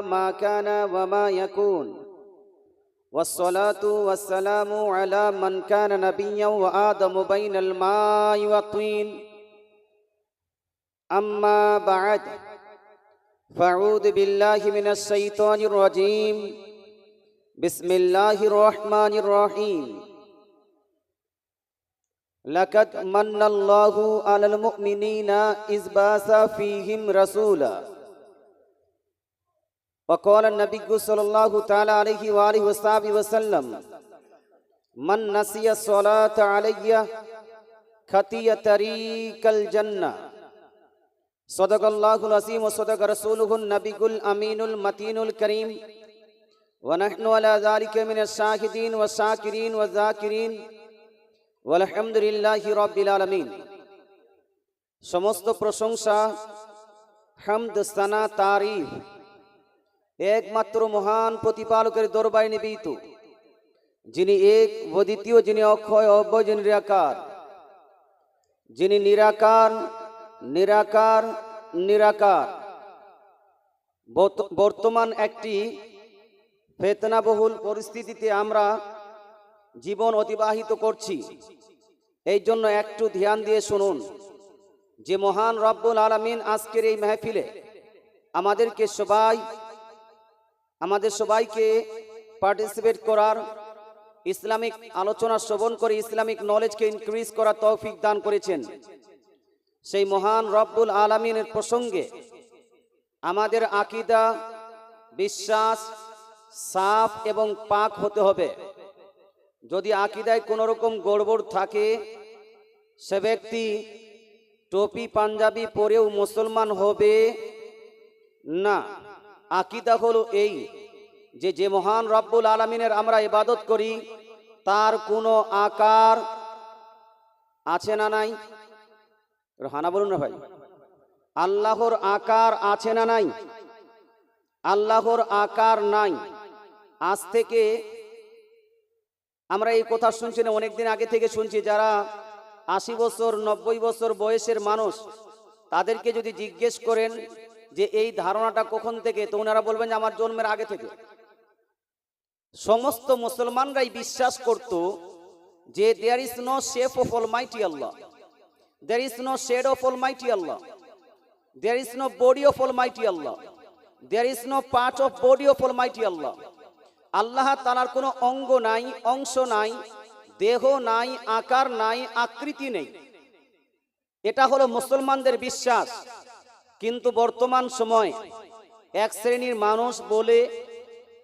ما كان وما يكون. والصلاة والسلام على من كان نبيا وآدم بين الماء والطين. أما بعد فأعوذ بالله من الشيطان الرجيم. بسم الله الرحمن الرحيم. لقد من الله على المؤمنين إذ بعث فيهم رسولا. وقال النبي صلى الله تعالى عليه وآله وصحبه وسلم من نسي الصلاة علي خطي طريق الجنة صدق الله العظيم وصدق رسوله النبي الأمين المتين الكريم ونحن على ذلك من الشاهدين والشاكرين والذاكرين আলহামদুলিল্লাহ রব্বিল আলমিন সমস্ত প্রশংসা হামদ সানা তারিফ একমাত্র মহান প্রতিপালকের দরবারে নিবিত যিনি এক অদ্বিতীয় যিনি অক্ষয় অব্যয়, যিনি নিরাকার। যিনি নিরাকার নিরাকার নিরাকার। বর্ত- বর্তমান একটি বেতনাবহুল পরিস্থিতিতে আমরা জীবন অতিবাহিত করছি। এই জন্য একটু ধ্যান দিয়ে শুনুন যে মহান রব্বুল আলমিন আজকের এই মেহফিলে আমাদেরকে সবাই আমাদের সবাইকে পার্টিসিপেট করার ইসলামিক আলোচনা শ্রবণ করে ইসলামিক নলেজকে ইনক্রিজ করার তৌফিক দান করেছেন। সেই মহান রব্বুল আলমিনের প্রসঙ্গে আমাদের আকিদা, বিশ্বাস, সাফ এবং পাক হতে হবে। যদি আকিদায় কোনো রকম গড়বড় থাকে, সে ব্যক্তি টপি, পাঞ্জাবি পরেও মুসলমান হবে না। আকিদা হলো এই যে যে মহান রব্বুল আলমিনের আমরা ইবাদত করি, তার কোনো আকার আছে না নাই? হানা বলুন না ভাই। আল্লাহর আকার আছে না নাই? আল্লাহর আকার নাই। আজ থেকে আমরা এই কথা শুনছি না, অনেকদিন আগে থেকে শুনছি, যারা আশি বছর, নব্বই বছর বয়সের মানুষ, তাদেরকে যদি জিজ্ঞেস করেন যে এই ধারণাটা কখন থেকে, তো ওনারা বলবেন যে আমার জন্মের আগে থেকে। সমস্ত মুসলমানরাই বিশ্বাস করত যে there is no shape of almighty Allah there is no shade of almighty Allah there is no body of almighty Allah there is no part of body of almighty Allah আল্লাহ তালার কোনো অঙ্গ নাই, অংশ নাই, দেহ নাই, আকার নাই, আকৃতি নেই। এটা হলো মুসলমানদের বিশ্বাস। কিন্তু বর্তমান সময় এক শ্রেণির মানুষ বলে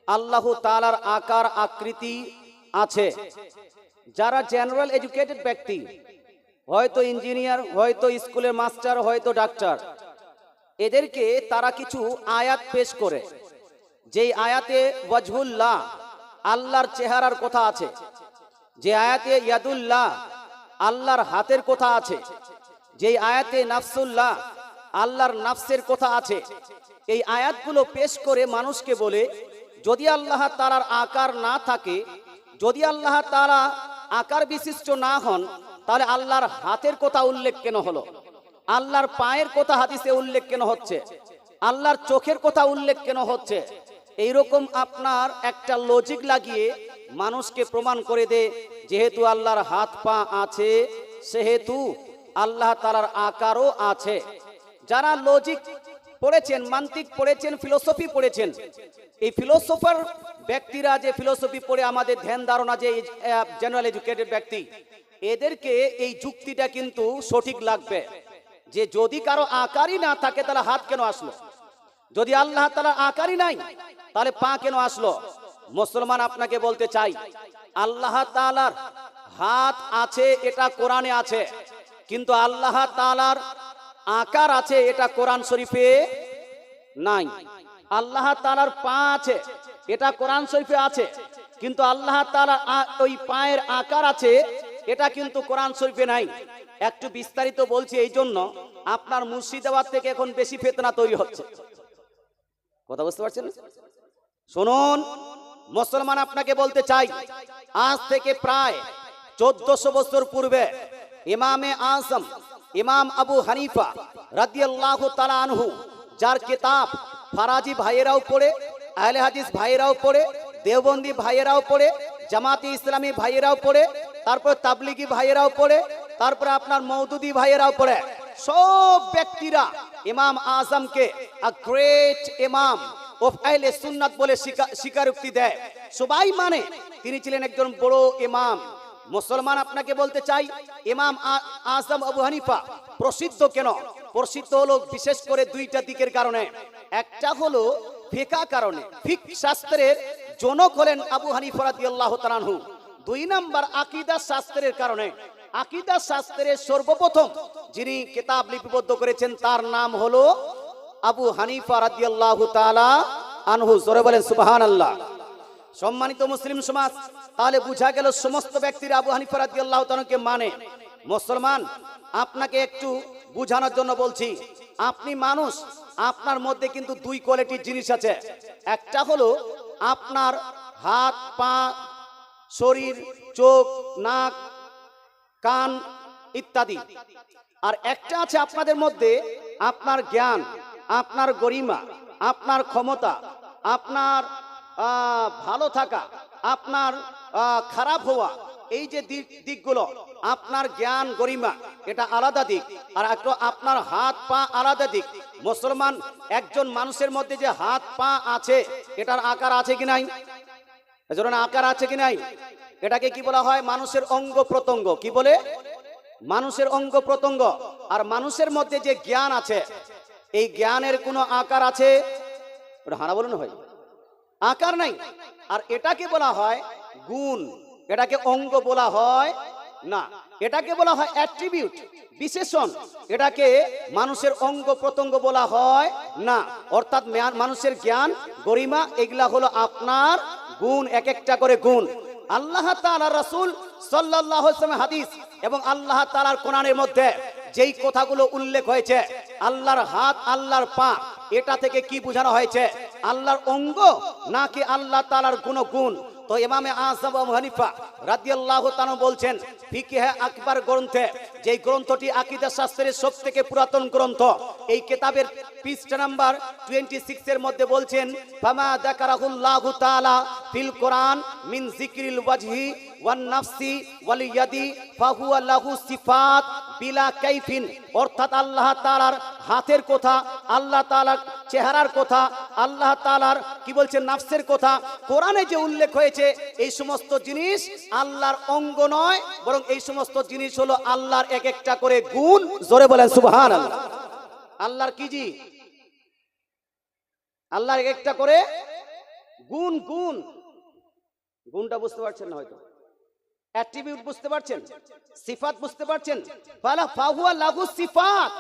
আল্লাহ তালার আকার, আকৃতি আছে। যারা জেনারেল এডুকেটেড ব্যক্তি, হয়তো ইঞ্জিনিয়ার, হয়তো স্কুলের মাস্টার, হয়তো ডাক্তার, এদেরকে তারা কিছু আয়াত পেশ করে। যেই আয়াতে ওয়াজহুল্লাহ, আল্লাহর চেহারার কথা আছে। যে আয়াতে ইয়াদুল্লাহ, আল্লাহর হাতের কথা আছে। যেই আয়াতে নাফসুল্লাহ আল্লাহর নাফসের কথা আছে। এই আয়াতগুলো পেশ করে মানুষকে বলে, যদি আল্লাহ তালার আকার না থাকে, যদি আল্লাহ তারা আকার বিশিষ্ট না হন, তাহলে আল্লাহর হাতের কথা উল্লেখ কেন হলো? আল্লাহর পায়ের কথা হাদিসে উল্লেখ কেন হচ্ছে? আল্লাহর চোখের কথা উল্লেখ কেন হচ্ছে? এইরকম আপনার একটা লজিক লাগিয়ে মানুষকে প্রমাণ করে দে, যেহেতু আল্লাহর হাত পা আছে, সেহেতু আল্লাহ তালার আকারও আছে। যারা লজিক পড়েছেন, মান্তিক পড়েছেন ফিলোসফি পড়েছেন, এই ফিলোসফার ব্যক্তিরা যে ফিলোসফি পড়ে, আমাদের ধ্যান ধারণা যে জেনারেল এডুকেটেড ব্যক্তি, এদেরকে এই যুক্তিটা কিন্তু সঠিক লাগবে যে যদি কারও আকারই না থাকে, তাহলে হাত কেন আসলো? যদি আল্লাহ তালা আকারই নাই, তাহলে পা কেন আসলো? মুসলমান আপনাকে বলতে চাই, আল্লাহ তালার হাত আছে, এটা কোরআনে আছে, কিন্তু আল্লাহ তালার আকার আছে, এটা কোরআন শরীফে নাই। আল্লাহ তালার পা আছে, এটা কোরআন শরীফে আছে। কিন্তু আল্লাহ তালা ওই পায়ের আকার আছে, এটা কিন্তু কোরআন শরীফে নাই। একটু বিস্তারিত বলছি এই জন্য, আপনার মুর্শিদাবাদ থেকে এখন বেশি ফেতনা তৈরি হচ্ছে। কথা বুঝতে পারছেন শুনুন, মুসলমান আপনাকে বলতে চাই, আজ থেকে প্রায় চোদ্দশো বছর পূর্বে ইমামে আজম ইমাম আবু হানিফা রাদিয়াল্লাহু তাআলা আনহু, যার কিতাব ফারাজি ভাইয়েরাও পড়ে, আহলে হাদিস ভাইয়েরাও পড়ে, দেওবন্দি ভাইয়েরাও পড়ে, জামাতি ইসলামী ভাইয়েরাও পড়ে, তারপর তাবলিগি ভাইয়েরাও পড়ে, তারপরে আপনার মৌদুদি ভাইয়েরাও পড়ে। সব ব্যক্তিরা ইমাম আজমকে আ গ্রেট ইমাম অফ আহলে সুন্নাত বলে স্বীকার- স্বীকারোক্তি দেয়। সবাই মানে তিনি ছিলেন একজন বড় ইমাম। মুসলমান আপনাকে বলতে চাই, ইমাম আজম আবু হানিফা প্রসিদ্ধ কেন? প্রসিদ্ধ হলো বিশেষ করে দুইটা দিকের কারণে। একটা হলো ফিকা কারণে। ফিক শাস্ত্রের জনক হলেন আবু হানিফা রাদিয়াল্লাহু তাআলাহু দুই নাম্বার আকীদা শাস্ত্রের কারণে। আকীদা শাস্ত্রের সর্বপ্রথম যিনি কিতাব লিপিবদ্ধ করেছেন, তার নাম হলো আবু হানিফা রাদিয়াল্লাহু তাআলা আনহু। জোরে বলেন, সুবহানাল্লাহ। সম্মানিত মুসলিম সমাজ, তাহলে বুঝা গেল সমস্ত ব্যক্তির আবু হানিফা রাদিয়াল্লাহু তাআলাকে মানে। মুসলমান, আপনাকে একটু বুঝানোর জন্য বলছি, আপনি মানুষ, আপনার মধ্যে কিন্তু দুই কোয়ালিটির জিনিস আছে। একটা হলো আপনার হাত, পা, শরীর, চোখ, নাক, কান ইত্যাদি। আর একটা আছে আপনাদের মধ্যে আপনার জ্ঞান, আপনার গরিমা, আপনার ক্ষমতা, আপনার ভালো থাকা, আপনার খারাপ হওয়া, এই যে দিক, দিকগুলো, আপনার জ্ঞান গরিমা, এটা আলাদা দিক। আর একটা আপনার হাত পা আলাদা দিক। মুসলমান, একজন মানুষের মধ্যে যে হাত পা আছে, এটার আকার আছে কি নাই? এজন্য আকার আছে কি নাই? এটাকে কি বলা হয়? মানুষের অঙ্গ প্রত্যঙ্গ। কি বলে? মানুষের অঙ্গ প্রত্যঙ্গ। আর মানুষের মধ্যে যে জ্ঞান আছে, এই জ্ঞানের কোনো আকার আছে? ওটা হারা বলুন ভাই। আকার নাই। আর এটাকে বলা হয় গুণ। এটাকে অঙ্গ বলা হয় না। এটাকে বলা হয় অ্যাট্রিবিউট বিশেষণ। এটাকে মানুষের অঙ্গ প্রত্যঙ্গ বলা হয় না। অর্থাৎ মানুষের জ্ঞান, গরিমা, এগুলা হলো আপনার গুণ এক একটা করে গুণ। আল্লাহ তাআলা রাসূল আলাইহি হাদিস এবং আল্লাহ তাআলার কোরআনের মধ্যে যেই কথাগুলো উল্লেখ হয়েছে, আল্লাহর হাত, আল্লাহর পা এটা থেকে কি বোঝানো হয়েছে? আল্লাহর অঙ্গ নাকি আল্লাহ তাআলার গুণগুণ? তো ইমামে আজম হানিফা রাদিয়াল্লাহু বলছেন, ফিকহে আকবার গ্রন্থে, যেই গ্রন্থটি আকীদা শাস্ত্রের সব থেকে পুরাতন গ্রন্থ, এই কিতাবের পৃষ্ঠা নাম্বার 26 এর মধ্যে বলছেন, ফামা যাকারাহুল্লাহু তাআলা ফিল কোরআন মিন যিকরিল ওয়াজহি ওয়ান নাফসি ওয়াল ফাহুয়া লাহু সিফাত বিলা কাইফিন। অর্থাৎ আল্লাহ তাআলার হাতের কথা, আল্লাহ তাআলার চেহারার কথা, আল্লাহ তাআলার কি বলছেন নাফসের কথা। কোরআনে যে উল্লেখ হয়েছে, এই সমস্ত জিনিস আল্লাহর অঙ্গ নয়, বরং এই সমস্ত জিনিস হলো আল্লাহর এক একটা করে গুণ। জোরে বলেন, সুবহানাল্লাহ। আল্লাহর কি জি? আল্লাহর এক একটা করে গুণ গুণ। গুণটা বুঝতে পারছেন না হয়তো। অ্যাট্রিবিউট বুঝতে পারছেন? সিফাত বুঝতে পারছেন? ফালা ফাহুয়া লাগু সিফাত।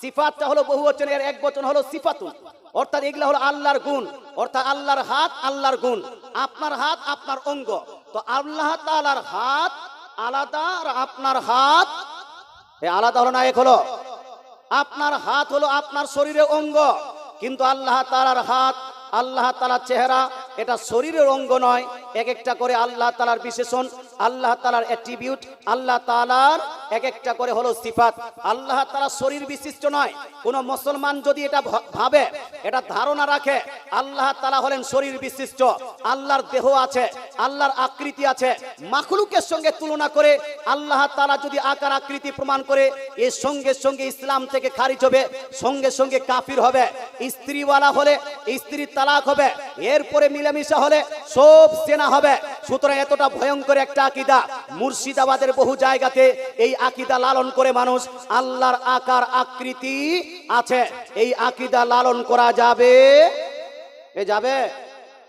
সিফাতটা হলো বহু বচন এর এক বচন হলো সিফাতুন অর্থাৎ এগুলা হলো আল্লাহর গুণ। অর্থাৎ আল্লাহর হাত, আল্লাহর গুণ। আপনার হাত, আপনার অঙ্গ। তো আল্লাহ তাআলার হাত আলাদা আর আপনার হাত আলাদা হলো না, এক হলো আপনার হাত হলো আপনার শরীরের অঙ্গ। কিন্তু আল্লাহ তালার হাত, আল্লাহ তালার চেহারা, এটা শরীরের অঙ্গ নয়। এক একটা করে আল্লাহ তালার বিশেষণ আল্লাহ তালার অ্যাট্রিবিউট আল্লাহ তালার এক একটা করে হলো সিফাত। আল্লাহ তালা শরীর বিশিষ্ট নয়, কোন মুসলমান যদি এটা ভাবে, এটা ধারণা রাখে, আল্লাহ তালা হলেন শরীর বিশিষ্ট, আল্লাহর দেহ আছে, আল্লাহর আকৃতি আছে, মাখলুকের সঙ্গে তুলনা করে আল্লাহ তালা যদি আকার আকৃতি প্রমাণ করে, এর সঙ্গে সঙ্গে ইসলাম থেকে খারিজ হবে, সঙ্গে সঙ্গে কাফির হবে, স্ত্রীওয়ালা হলে স্ত্রী তালাক হবে, এরপরে মিলেমিশা হলে সব সেনা হবে। সুতরাং এতটা ভয়ঙ্কর একটা আকিদা মুর্শিদাবাদের বহু জায়গাতে এই আকিদা লালন করে মানুষ, আল্লাহর আকার, আকৃতি আছে। এই আকিদা লালন করা যাবে? এ যাবে?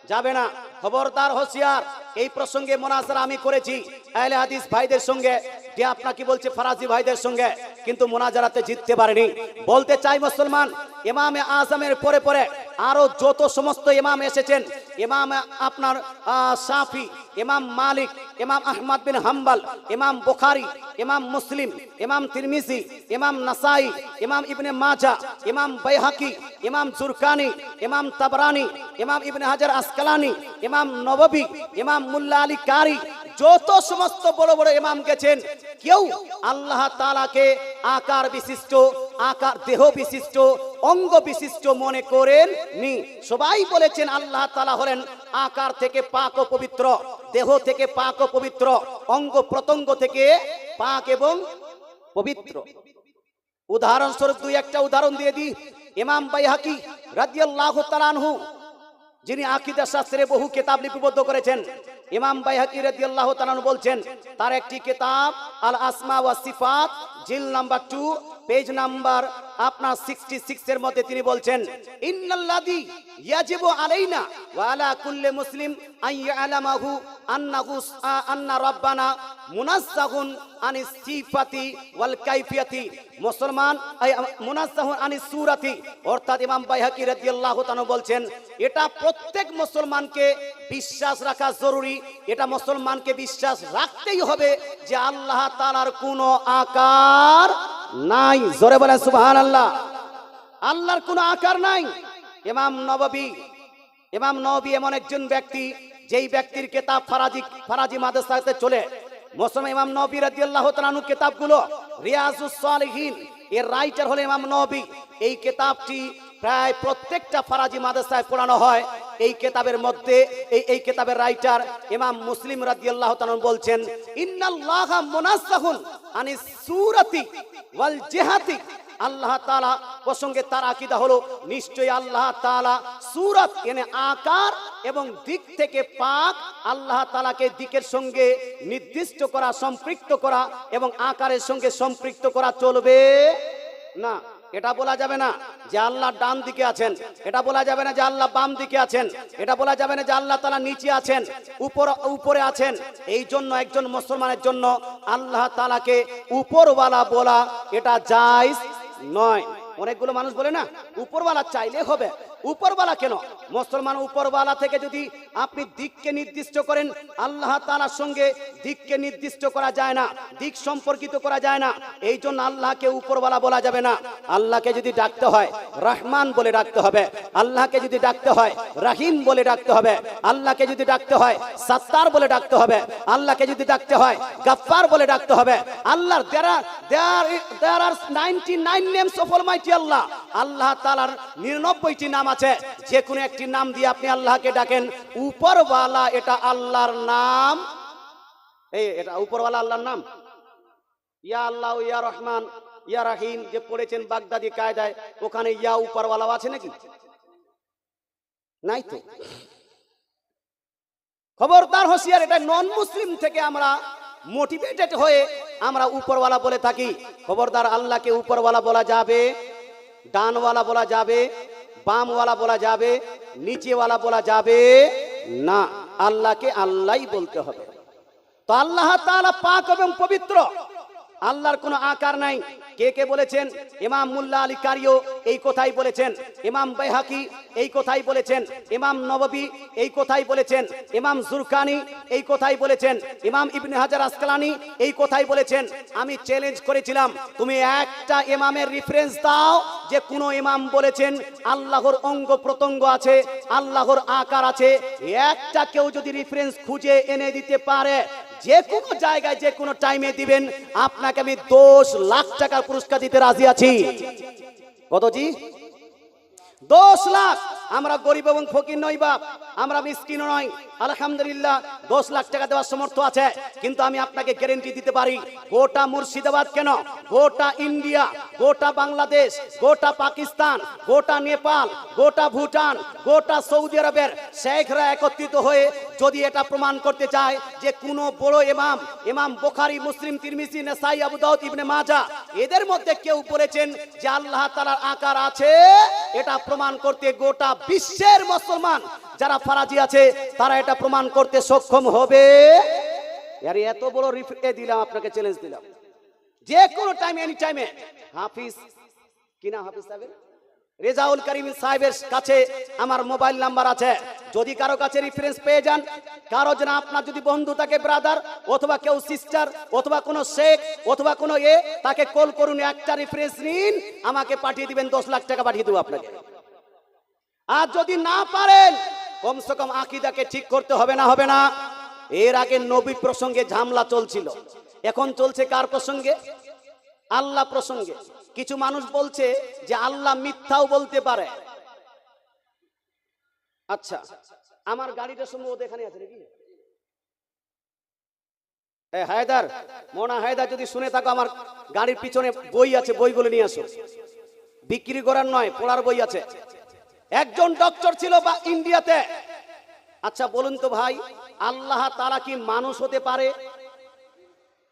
যাবে না। খবরদার, হোসিয়ার, এই প্রসঙ্গে মোনাজারা আমি করেছি। আহলে হাদিস ভাইদের সঙ্গে, যে আপনাকে বলছে ফরাজি ভাইদের সঙ্গে, কিন্তু মোনাজারাতে জিততে পারেনি। বলতে চাই মুসলমান, ইমামে আজমের পরে পরে আরও যত সমস্ত ইমাম এসেছেন, ইমাম আপনার শাফি, ইমাম মালিক, ইমাম আহমদ বিন হাম্বাল, ইমাম বুখারি, ইমাম মুসলিম, ইমাম তিরমিজি, ইমাম নাসাই, ইমাম ইবনে মাজা, ইমাম বাইহাকি, ইমাম জুরকানি, ইমাম তাবরানি, ইমাম ইবনে হাজার আসকালানি, ইমাম নববী, ইমাম মুল্লা আলী কারি, যত সমস্ত বড় বড় ইমাম গেছেন, কেউ আল্লাহ তালাকে আকার বিশিষ্ট, আকার দেহ বিশিষ্ট অঙ্গ বিশিষ্ট মনে করেন নি। সবাই বলেছেন আল্লাহ তালা হলেন আকার থেকে পাক ও পবিত্র, দেহ থেকে পাক ও পবিত্র, অঙ্গ প্রত্যঙ্গ থেকে পাক এবং পবিত্র। উদাহরণস্বরূপ দুই একটা উদাহরণ দিয়ে দিই। ইমাম বাইহাকি রাদিয়াল্লাহু তাআলাহু যিনি আকীদা শাস্ত্রে বহু কেতাব লিপিবদ্ধ করেছেন, ইমাম বাইহাকি রাদিয়াল্লাহু তাআলা বলছেন, তার একটি কেতাব আল আসমা ওয়া সিফাত জিল নাম্বার 2 পেজ নাম্বার আপনার 66 এর মধ্যে তিনি বলছেন, ইন্নাল্লাযী ইয়াজিবু আলাইনা ওয়া আলা কুল্লি মুসলিম আন ইয়ালামাহু আন্নাহু আন্না রাব্বানা মুনাজ্জাহুন আনিস সিফাতি ওয়াল কাইফিয়াতি। মুসলমান মুনাজ্জাহুন আনিস সূরাতি, অর্থাৎ ইমাম বাইহাকি রাদিয়াল্লাহু তাআলা বলছেন, এটা প্রত্যেক মুসলমানকে বিশ্বাস রাখা জরুরি। এটা মুসলমানকে বিশ্বাস রাখতেই হবে যে আল্লাহ তাআলার কোনো আকার নাই, জোরে বলেন সুবহানাল্লাহ। আল্লাহর কোনো আকার নাই। ইমাম নববী, ইমাম নবী এমন একজন ব্যক্তি, যেই ব্যক্তির কেতাব ফারাজি ফারাজি মাদ্রাসাতে চলে। মুসলমান ইমাম নবী রাদিয়াল্লাহু তাআলা কিতাবগুলো, রিয়াজুস সালিহিন। এর রাইটার হলো ইমাম নবী। এই কিতাবটি প্রায় প্রত্যেকটা ফারাজি মাদ্রাসায় পড়ানো হয়। এই কেতাবের মধ্যে, এই এই কেতাবের রাইটার ইমাম মুসলিম রাদিয়াল্লাহু তাআলা বলছেন, ইন্নাল্লাহা মুনাজ্জাহুন আনিস সূরাতি ওয়াল জিহাতি। আল্লাহ তাআলা প্রসঙ্গে তার আকীদা হলো, নিশ্চয়ই আল্লাহ তাআলা সূরাত এনে আকার এবং দিক থেকে পাক আল্লাহ তাআলাকে দিকের সঙ্গে নির্দিষ্ট করা, সম্পৃক্ত করা এবং আকারের সঙ্গে সম্পৃক্ত করা চলবে না। এটা বলা যাবে না যে আল্লাহ ডান দিকে আছেন। এটা বলা যাবে না যে আল্লাহ বাম দিকে আছেন। এটা বলা যাবে না যে আল্লাহ তালা নিচে আছেন, উপর, উপরে আছেন। এই জন্য একজন মুসলমানের জন্য আল্লাহ তালাকে উপরওয়ালা বলা এটা জায়জ নয়। অনেকগুলো মানুষ বলে না, উপরওয়ালা চাইলে হবে। উপরওয়ালা কেন? মুসলমান উপরওয়ালা থেকে যদি আপনি দিককে নির্দিষ্ট করেন, আল্লাহ তালার সঙ্গে দিককে নির্দিষ্ট করা যায় না, দিক সম্পর্কিত করা যায় না এই জন্য আল্লাহকে উপরওয়ালা বলা যাবে না। আল্লাহকে যদি ডাকতে হয়, রহমান বলে ডাকতে হবে। আল্লাহকে যদি ডাকতে হয়, রাহিম বলে ডাকতে হবে। আল্লাহকে যদি ডাকতে হয়, সাত্তার বলে ডাকতে হবে। আল্লাহকে যদি ডাকতে হয়, গাফফার বলে ডাকতে হবে। আল্লাহর আর 99 নেমস অফ অলমাইটি আল্লাহ। আল্লাহ তাআলার 99টি নাম আছে যে কোনো একটি নাম দিয়ে আপনি আল্লাহকে ডাকেন। উপরওয়ালা এটা আল্লাহর নাম। এই, এটা উপরওয়ালা আল্লাহর নাম? ইয়া আল্লাহ, ইয়া রহমান, ইয়া রাহিম, যে পড়েছেন বাগদাদি কায়দায়, ওখানে ইয়া উপরওয়ালাও আছে নাকি? নাই তো। খবরদার হোসিয়ার এটা নন মুসলিম থেকে আমরা মোটিভেটেড হয়ে আমরা উপরওয়ালা বলে থাকি। খবরদার আল্লাহকে উপরওয়ালা বলা যাবে, ডানওয়ালা বলা যাবে বামওয়ালা বলা যাবে, নিচেওয়ালা বলা যাবে, না, আল্লাহকে আল্লাহ বলতে হবে। তো আল্লাহ তাআলা পাক এবং পবিত্র। আল্লাহর কোনো আকার নাই। কে কে বলেছেন? ইমাম মুল্লা আলী কারিও এই কথাই বলেছেন। ইমাম বেহাকি এই কথাই বলেছেন। ইমাম নববী এই কথাই বলেছেন। ইমাম জুরকানি এই কথাই বলেছেন। ইমাম ইবনে হাজার আসকালানি এই কথাই বলেছেন। আমি চ্যালেঞ্জ করেছিলাম, তুমি একটা ইমামের রেফারেন্স দাও যে কোন ইমাম বলেছেন, আল্লাহর অঙ্গ প্রত্যঙ্গ আছে, আল্লাহর আকার আছে, একটা কেউ যদি রেফারেন্স খুঁজে এনে দিতে পারে, যে কোনো জায়গায়, যে কোনো টাইমে দিবেন, আপনাকে আমি দশ লাখ টাকার পুরস্কার দিতে রাজি আছি। কত জি? দশ লাখ। আমরা গরিব এবং ফকির নই বাপ, আমরা মিসকিন নই। আলহামদুলিল্লাহ, দশ লাখ টাকা দেওয়ার সমর্থ আছে, কিন্তু আমি আপনাকে গ্যারেন্টি দিতে পারি, গোটা মুর্শিদাবাদ কেন? গোটা ইন্ডিয়া, গোটা বাংলাদেশ, গোটা পাকিস্তান, গোটা নেপাল, গোটা ভুটান, গোটা সৌদি আরবের শেখরা একত্রিত হয়ে যদি এটা প্রমাণ করতে চায় যে কোনো বড় ইমাম ইমাম বোখারি, মুসলিম, তিরমিজি, নেসাই, আবু দাউদ, ইবনে মাজা এদের মধ্যে কেউ বলেছেন যে আল্লাহ তাআলার আকার আছে, এটা প্রমাণ করতে গোটা বিশ্বের মুসলমান যারা ফারাজি আছে, তারা এটা প্রমাণ করতে সক্ষম হবে। আরে, এত বড় রিফে দিলাম, আপনাকে চ্যালেঞ্জ দিলাম। যে কোনো টাইম এনি টাইমে হাফিজ, কি না হাফিজ সাহেবের? রেজাউল করিম সাহেবের কাছে আমার মোবাইল নাম্বার আছে। যদি কারও কাছে রেফারেন্স পেয়ে যান, কারও যেন আপনার যদি বন্ধু থাকে ব্রাদার অথবা কেউ সিস্টার অথবা কোনো শেখ অথবা কোনো এ, তাকে কল করুন, একটা রেফারেন্স নিন, আমাকে পাঠিয়ে দিবেন, দশ লাখ টাকা পাঠিয়ে দেবো আপনাকে। আর যদি না পারেন, কমসে কম আকিদাকে ঠিক করতে হবে না হবে না। এর আগে নবী প্রসঙ্গে ঝামলা চলছিল। এখন চলছে কার প্রসঙ্গে? আল্লাহ প্রসঙ্গে। কিছু মানুষ বলছে যে আল্লাহ মিথ্যাও বলতে পারে। আচ্ছা আমার গাড়িটা সম্ভবত এখানে আছে নাকি? হায়দার, মোনা হায়দার যদি শুনে থাকো, আমার গাড়ির পিছনে বই আছে, বইগুলো নিয়ে আসো। বিক্রি করার নয়, পড়ার বই আছে। একজন ডক্টর ছিল বা ইন্ডিয়াতে। আচ্ছা বলুন তো ভাই, আল্লাহ তারা কি মানুষ হতে পারে?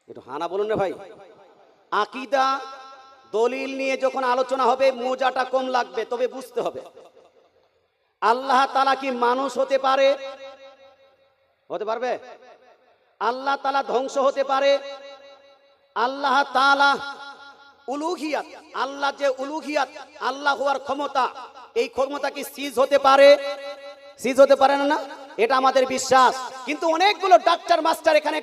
একটু হানা বলুন রে ভাই। আকিদা, দলিল নিয়ে যখন আলোচনা হবে, মোজাটা কম লাগবে, তবে বুঝতে হবে। আল্লাহ তালা কি মানুষ হতে পারে? হতে পারবে? আল্লাহ তালা ধ্বংস হতে পারে? আল্লাহ তালা উলুঘিয়াত আল্লাহ যে উলুঘিয়াত আল্লাহ হওয়ার ক্ষমতা এই ক্ষমতা কি সিজ হতে পারে? সিজ হতে পারে না এটা আমাদের বিশ্বাস। কিন্তু অনেকগুলো ডাক্তার, মাস্টার এখানে